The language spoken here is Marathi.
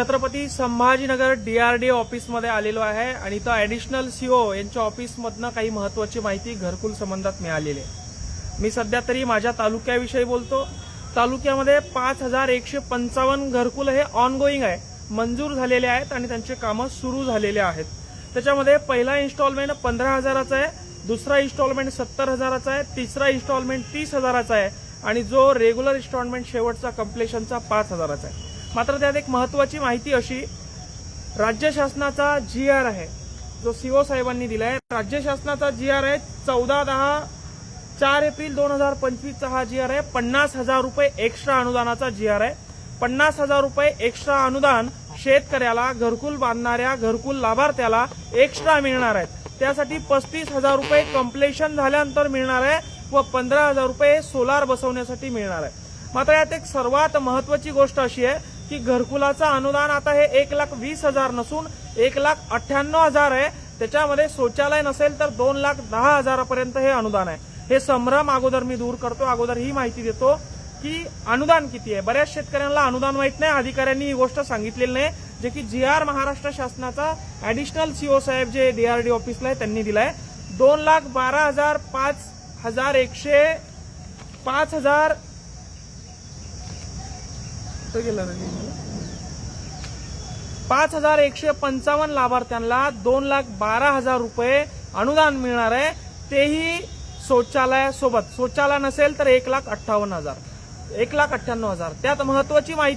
छत्रपती संभाजीनगर डीआरडी ऑफिसमध्ये आलेलो आहे आणि इथं ॲडिशनल सीओ यांच्या ऑफिसमधनं काही महत्वाची माहिती घरकुल संबंधात मिळालेली आहे. मी सध्या तरी माझ्या तालुक्याविषयी बोलतो. तालुक्यामध्ये पाच हजार एकशे पंचावन्न घरकुल हे ऑनगोईंग आहे. मंजूर झालेले आहेत आणि त्यांचे कामं सुरू झालेले आहेत. त्याच्यामध्ये पहिला इन्स्टॉलमेंट पंधरा हजाराचा आहे दुसरा इन्स्टॉलमेंट सत्तर हजाराचा आहे तिसरा इन्स्टॉलमेंट तीस हजाराचा आहे आणि जो रेग्युलर इन्स्टॉलमेंट शेवटचा कम्प्लेशनचा पाच हजाराचा आहे. मात्र त्यात एक महत्वाची माहिती अशी राज्य शासनाचा जी आर आहे. जो सीओ साहेबांनी आहे राज्य शासनाचा जी आर आहे चौदा दहा चार एप्रिल दोन हजार पंचवीसचा हा जी आर आहे. पन्नास हजार रुपये एक्स्ट्रा अनुदानाचा जी आर आहे. पन्नास हजार रुपये एक्स्ट्रा अनुदान शेतकऱ्याला घरकुल बांधणाऱ्या घरकुल लाभार्थ्याला एक्स्ट्रा मिळणार आहेत. त्यासाठी पस्तीस हजार रुपये कम्प्लेशन झाल्यानंतर मिळणार आहे व पंधरा हजार रुपये सोलार बसवण्यासाठी मिळणार आहे. मात्र यात एक सर्वात महत्वाची गोष्ट अशी आहे की घरकुलाचं अनुदान आता हे एक लाख वीस हजार नसून एक लाख अठ्ठ्याण्णव हजार आहे. त्याच्यामध्ये शौचालय नसेल तर दोन लाख दहा हजारापर्यंत हे अनुदान आहे. हे संभ्रम अगोदर मी दूर करतो अगोदर ही माहिती देतो की अनुदान किती आहे. बऱ्याच शेतकऱ्यांना अनुदान माहीत नाही अधिकाऱ्यांनी ही गोष्ट सांगितलेली नाही जे की जी आर महाराष्ट्र शासनाचा ऍडिशनल सीओ साहेब जे डीआरडी ऑफिसला आहे त्यांनी दिलाय. दोन लाख बारा हजार पाच हजार एकशे पाच हजार कुठं गेलं पाच हजार एकशे पंचावन्न लाभार्थ्यांना दोन लाख बारा हजार रुपये अनुदान मिळणार आहे. तेही शौचालयासोबत. शौचालय नसेल तर एक लाख अठ्ठावन्न हजार. एक लाख अठ्ठ्याण्णव हजार. त्यात महत्वाची माहिती